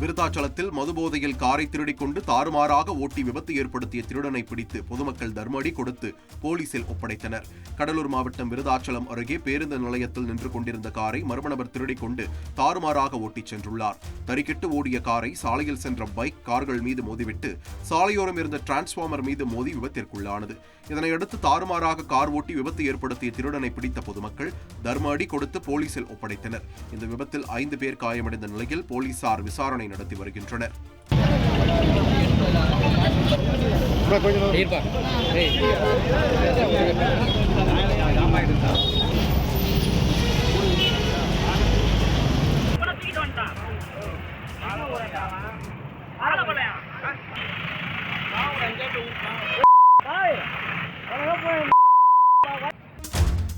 விருத்தாச்சலத்தில் மதுபோதையில் காரை திருடிக் கொண்டு தாறுமாறாக ஓட்டி விபத்து ஏற்படுத்திய திருடனை பிடித்து பொதுமக்கள் தர்மடி கொடுத்து போலீசில் ஒப்படைத்தனர். கடலூர் மாவட்டம் விருதாச்சலம் அருகே பேருந்து நிலையத்தில் நின்று கொண்டிருந்த காரை மர்ம நபர் திருடிக் கொண்டு தாறுமாறாக ஓட்டிச் சென்றுள்ளார். தறிக்கெட்டு ஓடிய காரை சாலையில் சென்ற பைக் கார்கள் மீது மோதிவிட்டு சாலையோரம் இருந்த டிரான்ஸ்பார்மர் மீது மோதி விபத்திற்குள்ளானது. இதனையடுத்து தாறுமாறாக கார் ஓட்டி விபத்து ஏற்படுத்திய திருடனை பிடித்த பொதுமக்கள் தர்ம அடி கொடுத்து போலீசில் ஒப்படைத்தனர். இந்த விபத்தில் ஐந்து பேர் காயமடைந்த நிலையில் போலீசார் விசாரணை நடத்தி வருகின்றனர்.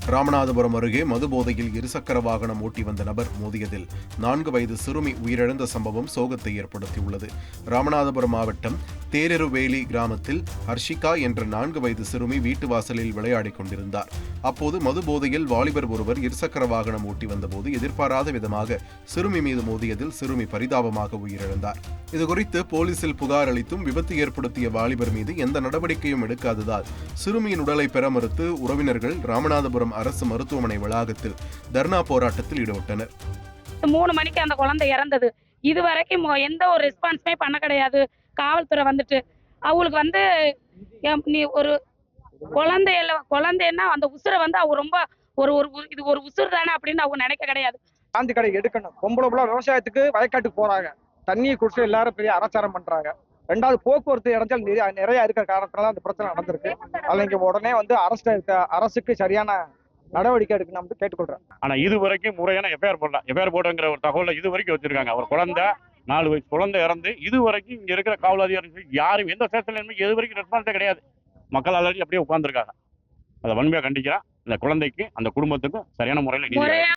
ராமநாதபுரம் அருகே மதுபோதையில் இருசக்கர வாகனம் ஓட்டி வந்த நபர் மோதியதில் நான்கு வயது சிறுமி உயிரிழந்த சம்பவம் சோகத்தை ஏற்படுத்தியுள்ளது. ராமநாதபுரம் மாவட்டம் தேரெருவேலி கிராமத்தில் ஹர்ஷிகா என்ற நான்கு வயது சிறுமி வீட்டு வாசலில் விளையாடிக் கொண்டிருந்தார். அப்போது மது போதையில் வாலிபர் ஒருவர் இருசக்கர வாகனம் ஓட்டி வந்தபோது எதிர்பாராத விதமாக சிறுமி மீது மோதியதில் சிறுமி பரிதாபமாக உயிரிழந்தார். இதுகுறித்து போலீசில் புகார் அளித்தும் விபத்து ஏற்படுத்திய வாலிபர் மீது எந்த நடவடிக்கையும் எடுக்காததால் சிறுமியின் உடலை பெற மறுத்து உறவினர்கள் ராமநாதபுரம் அரசு மருத்துவமனை வளாகத்தில் தர்ணா போராட்டத்தில் ஈடுபட்டனர். மூணு மணிக்கு அந்த குழந்தை இறந்தது. இது வரைக்கும் எந்த ஒரு ரெஸ்பான்ஸுமே பண்ண கிடையாது. காவல்துறை வந்துட்டு அவங்களுக்கு வந்து நீ ஒரு குழந்தையில குழந்தைன்னா அந்த உசுரை வந்து அவங்க ரொம்ப ஒரு ஒரு இது ஒரு உசுர் தானே அப்படின்னு அவங்க நினைக்க கிடையாது. சாந்தி கடை எடுக்கணும். பொம்பளை புள்ள விவசாயத்துக்கு வயக்காட்டுக்கு போறாங்க. தண்ணியை குடிச்சு எல்லாரும் பெரிய அராச்சாரம் பண்றாங்க. ரெண்டாவது போக்குவரத்து இடைஞ்சல் நிறைய நிறைய இருக்கிற காரணத்தினால அந்த பிரச்சனை நடந்திருக்கு. அதில் இங்க உடனே வந்து அரசு அரசுக்கு சரியான நடவடிக்கை எடுக்கணும் கேட்டுக்கொள்றேன். ஆனா இது வரைக்கும் முறையான எஃப்ஐஆர் போடல. எஃப்ஐஆர் போடுங்கிற ஒரு தகவலை இது வரைக்கும் வச்சிருக்காங்க. அவர் குழந்தை நாலு வயசு குழந்தை இறந்து இது வரைக்கும் இங்க இருக்கிற காவல் அதிகாரி யாரும் எந்த ஸ்டேஷன்லையுமே இது வரைக்கும் ரெஸ்பான்ஸே கிடையாது. மக்கள் ஆல்ரெடி அப்படியே உட்காந்துருக்காங்க அதை வன்மையா கண்டிக்கிறேன். இந்த குழந்தைக்கு அந்த குடும்பத்துக்கும் சரியான முறையில்.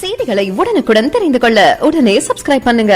செய்திகளை உடனுக்குடன் தெரிந்து கொள்ள உடனே சப்ஸ்கிரைப் பண்ணுங்க.